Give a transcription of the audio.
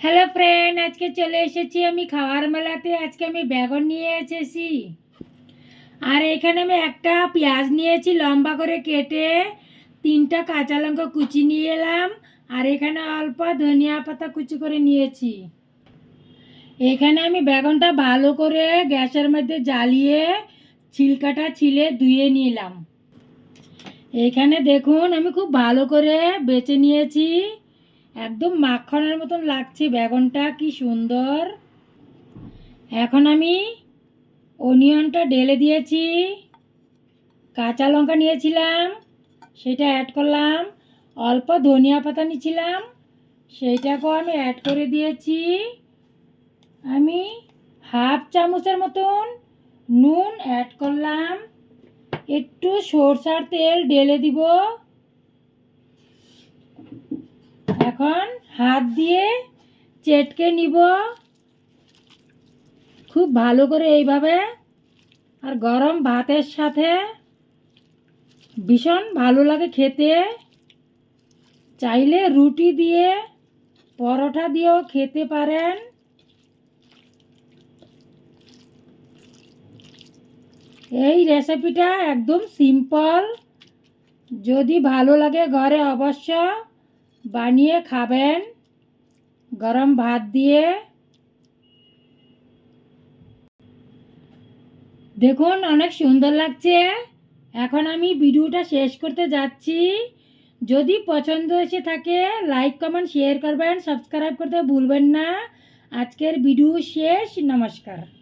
Hello friend আজকে চলে এসেছি আমি খাওয়ার মেলাতে। আজকে আমি বেগুন নিয়ে এসেছি। আর এখানে আমি একটা পেঁয়াজ নিয়েছি, লম্বা করে কেটে। তিনটা কাঁচা লঙ্কা কুচি নিয়ে এলাম। আর এখানে অল্প ধনিয়া পাতা কুচি করে নিয়েছি। এখানে আমি বেগুনটা ভালো করে গ্যাসের মধ্যে জ্বালিয়ে, ছিলকাটা ছিলে ধুয়ে নিলাম। এখানে দেখুন, আমি খুব ভালো করে বেছে নিয়েছি। একদম মাখনের মতন লাগছে, বেগুনটা কি সুন্দর। এখন আমি অনিয়নটা ঢেলে দিয়েছি, কাঁচা লঙ্কা নিয়েছিলাম, সেটা অ্যাড করলাম, অল্প ধনিয়া পাতা নিয়েছিলাম সেইটাকেও আমি অ্যাড করে দিয়েছি। আমি হাফ চামচের মতন নুন অ্যাড করলাম, একটু সরষার তেল ঢেলে দিব। এখন হাত দিয়ে চেটকে নিব। খুব ভালো করে এইভাবে। আর গরম ভাতের সাথে ভীষণ ভালো লাগে খেতে। চাইলে রুটি দিয়ে, পরোটা দিয়েও খেতে পারেন। এই রেসিপিটা একদম সিম্পল যদি ভালো লাগে ঘরে অবশ্য। বানিয়ে খাবেন। গরম ভাত দিয়ে। দেখুন, অনেক সুন্দর লাগছে। এখন আমি ভিডিওটা শেষ করতে যাচ্ছি। যদি পছন্দ এসে থাকে লাইক কমেন্ট শেয়ার করবেন। সাবস্ক্রাইব করতে ভুলবেন না। আজকের ভিডিও শেষ। নমস্কার।